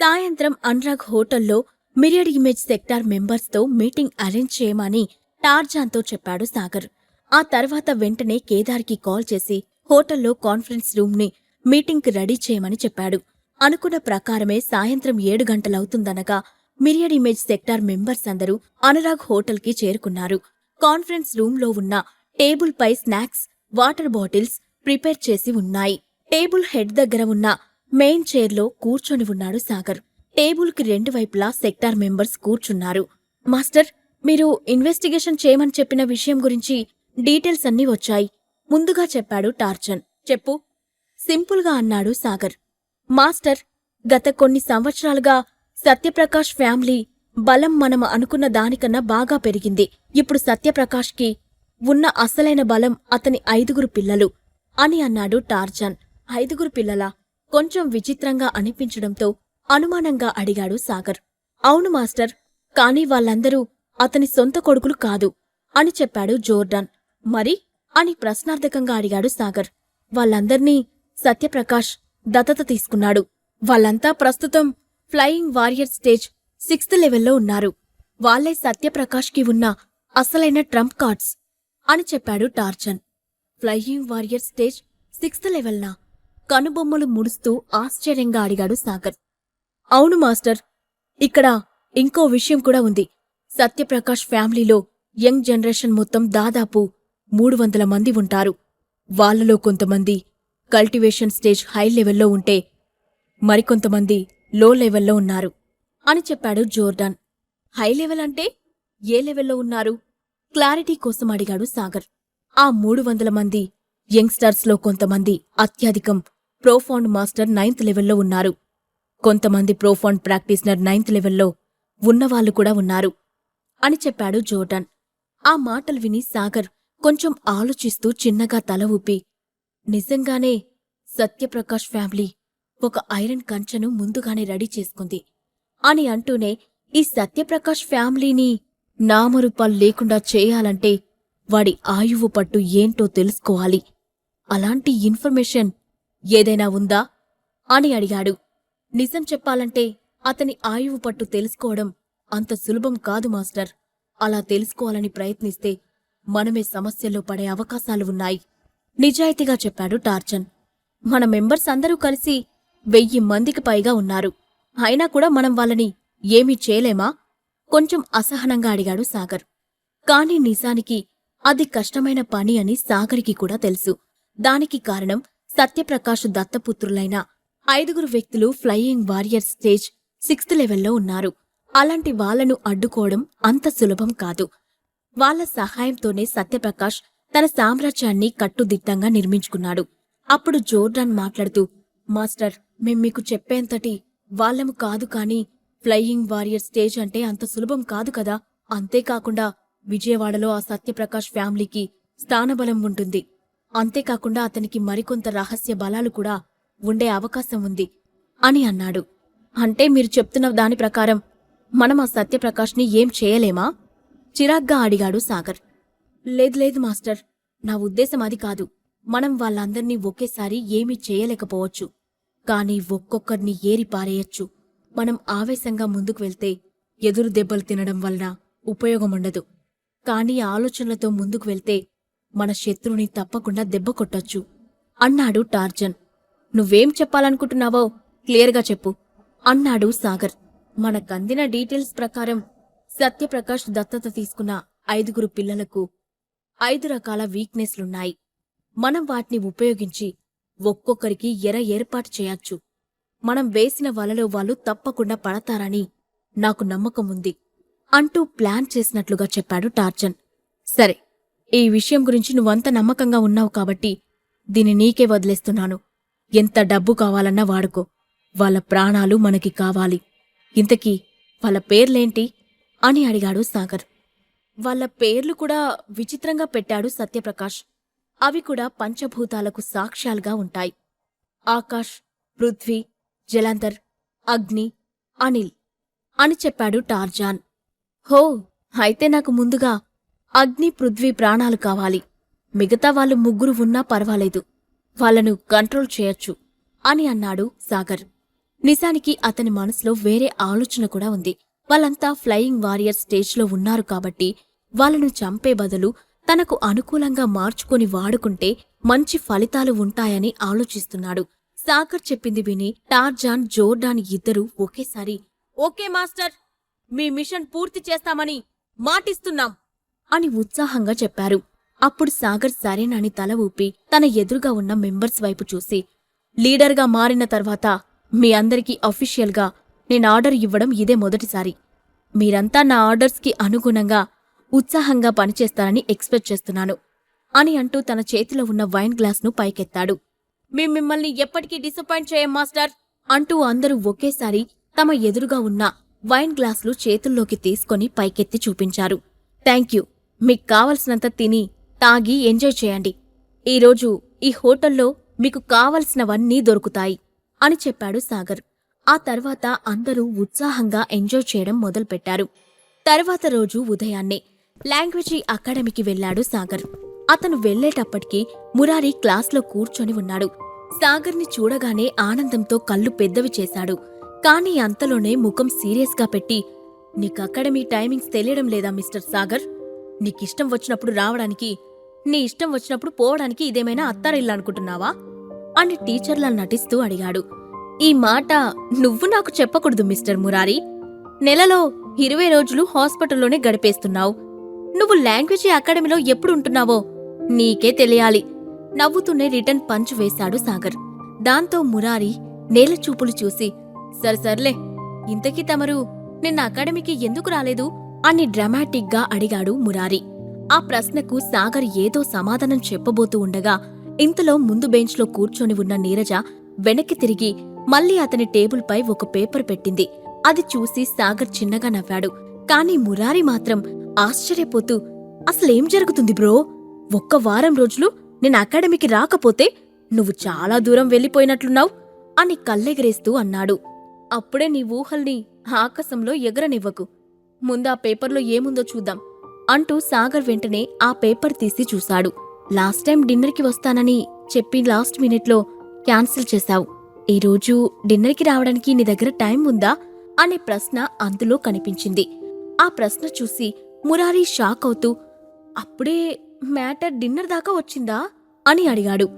సాయంత్రం అనురాగ్ హోటల్లో myriad image sector మెంబర్స్తో మీటింగ్ అరేంజ్ చేయమని టార్జాన్తో చెప్పాడు సాగర్. ఆ తర్వాత వెంటనే కేదార్కి కాల్ చేసి హోటల్లో కాన్ఫరెన్స్ రూమ్ని మీటింగ్కి రెడీ చేయమని చెప్పాడు. అనుకున్న ప్రకారమే సాయంత్రం ఏడు గంటలవుతుందనగా మిరియడ్ ఇమేజ్ సెక్టార్ మెంబర్స్ అందరూ అనురాగ్ హోటల్కి చేరుకున్నారు. కాన్ఫరెన్స్ రూమ్లో ఉన్న టేబుల్పై స్నాక్స్ వాటర్ బాటిల్స్ ప్రిపేర్ చేసి ఉన్నాయి. టేబుల్ హెడ్ దగ్గర ఉన్న మెయిన్ చైర్లో కూర్చొని ఉన్నాడు సాగర్. టేబుల్కి రెండు వైపులా సెక్టార్ మెంబర్స్ కూర్చున్నారు. మాస్టర్ మీరు ఇన్వెస్టిగేషన్ చేయమని చెప్పిన విషయం గురించి డీటెయిల్స్ అన్నీ వచ్చాయి. ముందుగా చెప్పాడు టార్చన్. చెప్పు. సింపుల్గా అన్నాడు సాగర్. మాస్టర్ గత కొన్ని సంవత్సరాలుగా సత్యప్రకాష్ ఫ్యామిలీ బలం మనం అనుకున్న దానికన్నా బాగా పెరిగింది. ఇప్పుడు సత్యప్రకాష్కి ఉన్న అసలైన బలం అతని ఐదుగురు పిల్లలు అని అన్నాడు టార్జాన్ ఐదుగురు పిల్లలా? కొంచెం విచిత్రంగా అనిపించడంతో అనుమానంగా అడిగాడు సాగర్. అవును మాస్టర్ కాని వాళ్ళందరూ అతని సొంత కొడుకులు కాదు అని చెప్పాడు జోర్డాన్. మరి? అని ప్రశ్నార్థకంగా అడిగాడు సాగర్. వాళ్ళందర్నీ సత్యప్రకాష్ దత్తత తీసుకున్నాడు. వాళ్ళంతా ప్రస్తుతం ఫ్లయింగ్ వారియర్ స్టేజ్ సిక్స్త్ లెవెల్లో ఉన్నారు. వాళ్ళే సత్యప్రకాష్కి ఉన్న అసలైన ట్రంప్ కార్డ్స్ అని చెప్పాడు టార్చన్. ఫ్లయింగ్ వారియర్ స్టేజ్ సిక్స్త్ లెవెల్నా? కనుబొమ్మలు ముడుస్తూ ఆశ్చర్యంగా అడిగాడు సాగర్. అవును మాస్టర్ ఇక్కడ ఇంకో విషయం కూడా ఉంది. సత్యప్రకాష్ ఫ్యామిలీలో యంగ్ జనరేషన్ మొత్తం దాదాపు మూడు వందల మంది ఉంటారు. వాళ్ళలో కొంతమంది కల్టివేషన్ స్టేజ్ హై లెవెల్లో ఉంటే మరికొంతమంది లో లెవెల్లో ఉన్నారు అని చెప్పాడు జోర్డాన్. హై లెవెల్ అంటే ఏ లెవెల్లో ఉన్నారు? క్లారిటీ కోసం అడిగాడు సాగర్. ఆ మూడు వందల మంది యంగ్స్టర్స్లో కొంతమంది అత్యధికం ప్రోఫాండ్ మాస్టర్ నైన్త్ లెవెల్లో ఉన్నారు. కొంతమంది ప్రోఫాండ్ ప్రాక్టీస్నర్ నైన్త్ లెవెల్లో ఉన్నవాళ్ళు కూడా ఉన్నారు. అని చెప్పాడు జోర్డన్. ఆ మాటలు విని సాగర్ కొంచెం ఆలోచిస్తూ చిన్నగా తల ఊపి నిజంగానే సత్యప్రకాష్ ఫ్యామిలీ ఒక ఐరన్ కంచెను ముందుగానే రెడీ చేసుకుంది అని అంటూనే ఈ సత్యప్రకాష్ ఫ్యామిలీని నామరూపాలు లేకుండా చేయాలంటే వాడి ఆయువు పట్టు ఏంటో తెలుసుకోవాలి. అలాంటి ఇన్ఫర్మేషన్ ఏదైనా ఉందా? అని అడిగాడు. నిజం చెప్పాలంటే అతని ఆయువు పట్టు తెలుసుకోవడం అంత సులభం కాదు మాస్టర్. అలా తెలుసుకోవాలని ప్రయత్నిస్తే మనమే సమస్యల్లో పడే అవకాశాలు ఉన్నాయి. నిజాయితీగా చెప్పాడు టార్చన్. మన మెంబర్స్ అందరూ కలిసి వెయ్యి మందికి పైగా ఉన్నారు. అయినా కూడా మనం వాళ్ళని ఏమీ చేయలేమా? కొంచెం అసహనంగా అడిగాడు సాగర్. కాని నిజానికి అది కష్టమైన పని అని సాగర్కి కూడా తెలుసు. దానికి కారణం సత్యప్రకాష్ దత్తపుత్రులైన ఐదుగురు వ్యక్తులు ఫ్లయింగ్ వారియర్ స్టేజ్ సిక్స్త్ లెవెల్లో ఉన్నారు. అలాంటి వాళ్ళను అడ్డుకోవడం అంత సులభం కాదు. వాళ్ళ సహాయంతోనే సత్యప్రకాష్ తన సామ్రాజ్యాన్ని కట్టుదిట్టంగా నిర్మించుకున్నాడు. అప్పుడు జోర్డాన్ మాట్లాడుతూ మాస్టర్ మేం మీకు చెప్పేంతటి వాళ్ళము కాదు కాని ఫ్లయింగ్ వారియర్ స్టేజ్ అంటే అంత సులభం కాదు కదా. అంతేకాకుండా విజయవాడలో ఆ సత్యప్రకాష్ ఫ్యామిలీకి స్థానబలం ఉంటుంది. అంతేకాకుండా అతనికి మరికొంత రహస్య బలాలు కూడా ఉండే అవకాశం ఉంది అని అన్నాడు. అంటే మీరు చెప్తున్న దాని ప్రకారం మనం ఆ సత్యప్రకాష్ని ఏం చేయలేమా? చిరాగ్గా అడిగాడు సాగర్. లేదు లేదు మాస్టర్ నా ఉద్దేశం అది కాదు. మనం వాళ్ళందర్నీ ఒకేసారి ఏమీ చేయలేకపోవచ్చు. కాని ఒక్కొక్కర్ని ఏరి పారేయచ్చు. మనం ఆవేశంగా ముందుకు వెళ్తే ఎదురు దెబ్బలు తినడం వలన ఉపయోగముండదు. కానీ ఆలోచనలతో ముందుకు వెళ్తే మన శత్రువుని తప్పకుండా దెబ్బ కొట్టొచ్చు. అన్నాడు టార్జన్. నువ్వేం చెప్పాలనుకుంటున్నావో క్లియర్గా చెప్పు అన్నాడు సాగర్. మనకందిన డీటెయిల్స్ ప్రకారం సత్యప్రకాష్ దత్తత తీసుకున్న ఐదుగురు పిల్లలకు ఐదు రకాల వీక్నెస్లున్నాయి. మనం వాటిని ఉపయోగించి ఒక్కొక్కరికి ఎర ఏర్పాటు చేయొచ్చు. మనం వేసిన వలలో వాళ్ళు తప్పకుండా పడతారని నాకు నమ్మకం ఉంది అంటూ ప్లాన్ చేసినట్లుగా చెప్పాడు టార్జన్. సరే ఈ విషయం గురించి నువ్వంత నమ్మకంగా ఉన్నావు కాబట్టి దీన్ని నీకే వదిలేస్తున్నాను. ఎంత డబ్బు కావాలన్నా వాడుకో. వాళ్ళ ప్రాణాలు మనకి కావాలి. ఇంతకీ వాళ్ళ పేర్లేంటి? అని అడిగాడు సాగర్. వాళ్ళ పేర్లు కూడా విచిత్రంగా పెట్టాడు సత్యప్రకాష్. అవి కూడా పంచభూతాలకు సాక్ష్యాలుగా ఉంటాయి. ఆకాష్ పృథ్వీ జలంధర్ అగ్ని అనిల్ అని చెప్పాడు టార్జాన్. హో అయితే నాకు ముందుగా అగ్ని పృథ్వీ ప్రాణాలు కావాలి. మిగతా వాళ్ళు ముగ్గురు ఉన్నా పర్వాలేదు. వాళ్ళను కంట్రోల్ చేయొచ్చు అని అన్నాడు సాగర్. నిజానికి అతని మనసులో వేరే ఆలోచన కూడా ఉంది. వాళ్ళంతా ఫ్లయింగ్ వారియర్ స్టేజ్లో ఉన్నారు కాబట్టి వాళ్ళను చంపే బదులు తనకు అనుకూలంగా మార్చుకొని వాడుకుంటే మంచి ఫలితాలు ఉంటాయని ఆలోచిస్తున్నాడు. సాగర్ చెప్పింది విని టార్జాన్ జోర్డాన్ ఇద్దరూ ఒకేసారి ఓకే మాస్టర్ మీ మిషన్ పూర్తి చేస్తామని మాటిస్తున్నాం. అని ఉత్సాహంగా చెప్పారు. అప్పుడు సాగర్ సరేనని తల ఊపి తన ఎదురుగా ఉన్న మెంబర్స్ వైపు చూసి లీడర్గా మారిన తర్వాత మీ అందరికీ అఫీషియల్గా నేను ఆర్డర్ ఇవ్వడం ఇదే మొదటిసారి. మీరంతా నా ఆర్డర్స్కి అనుగుణంగా ఉత్సాహంగా పనిచేస్తారని ఎక్స్పెక్ట్ చేస్తున్నాను అని అంటూ తన చేతిలో ఉన్న వైన్ గ్లాస్ను పైకెత్తాడు. మేం మిమ్మల్ని ఎప్పటికీ డిసప్పాయింట్ చేయం మాస్టర్ అంటూ అందరూ ఒకేసారి తమ ఎదురుగా ఉన్న వైన్ గ్లాసులు చేతుల్లోకి తీసుకొని పైకెత్తి చూపించారు. Thank you. మీకు కావలసినంత తిని తాగి ఎంజాయ్ చేయండి. ఈరోజు ఈ హోటల్లో మీకు కావలసినవన్నీ దొరుకుతాయి అని చెప్పాడు సాగర్. ఆ తర్వాత అందరూ ఉత్సాహంగా ఎంజాయ్ చేయడం మొదలుపెట్టారు. తర్వాత రోజు ఉదయాన్నే లాంగ్వేజీ అకాడమీకి వెళ్ళాడు సాగర్. అతను వెళ్ళేటప్పటికీ మురారి క్లాస్లో కూర్చొని ఉన్నాడు. సాగర్ని చూడగానే ఆనందంతో కళ్ళు పెద్దవి చేశాడు. కానీ అంతలోనే ముఖం సీరియస్గా పెట్టి నీకు అకాడమీ టైమింగ్స్ తెలియడం లేదా మిస్టర్ సాగర్? నీకిష్టం వచ్చినప్పుడు రావడానికి నీ ఇష్టం వచ్చినప్పుడు పోవడానికి ఇదేమైనా అత్తారిల్లు అనుకుంటున్నావా అని టీచర్లా నటిస్తూ అడిగాడు. ఈ మాట నువ్వు నాకు చెప్పకూడదు మిస్టర్ మురారి. నెలలో ఇరవై రోజులు హాస్పిటల్లోనే గడిపేస్తున్నావు. నువ్వు లాంగ్వేజీ అకాడమీలో ఎప్పుడు ఉంటున్నావో నీకే తెలియాలి. నవ్వుతూనే రిటర్న్ పంచ్ వేశాడు సాగర్. దాంతో మురారి నేల చూపులు చూసి సరే సర్లే ఇంతకీ తమరు నిన్న అకాడమీకి ఎందుకు రాలేదు? అని డ్రామాటిక్గా అడిగాడు మురారి. ఆ ప్రశ్నకు సాగర్ ఏదో సమాధానం చెప్పబోతూ ఉండగా ఇంతలో ముందు బెంచ్లో కూర్చొని ఉన్న నీరజ వెనక్కి తిరిగి మళ్ళీ అతని టేబుల్పై ఒక పేపర్ పెట్టింది. అది చూసి సాగర్ చిన్నగా నవ్వాడు. కాని మురారి మాత్రం ఆశ్చర్యపోతూ అసలేం జరుగుతుంది బ్రో? ఒక్క వారం రోజులు నేను అకాడమీకి రాకపోతే నువ్వు చాలా దూరం వెళ్ళిపోయినట్లున్నావు అని కల్లెగరేస్తూ అన్నాడు. అప్పుడే నీ ఊహల్ని ఆకాశంలో ఎగరనివ్వకు. ముందా పేపర్లో ఏముందో చూద్దాం అంటూ సాగర్ వెంటనే ఆ పేపర్ తీసి చూశాడు. లాస్ట్ టైం డిన్నర్కి వస్తానని చెప్పి లాస్ట్ మినిట్లో క్యాన్సిల్ చేశావు. ఈరోజు డిన్నర్కి రావడానికి నీ దగ్గర టైం ఉందా? అనే ప్రశ్న అందులో కనిపించింది. ఆ ప్రశ్న చూసి మురారి షాక్ అవుతూ అప్పుడే మ్యాటర్ డిన్నర్ దాకా వచ్చిందా? అని అడిగాడు.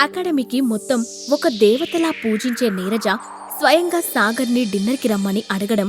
అకాడమీకి మొత్తం ఒక దేవతలా పూజించే నీరజ స్వయంగా సాగర్ని డిన్నర్కి రమ్మని అడగడం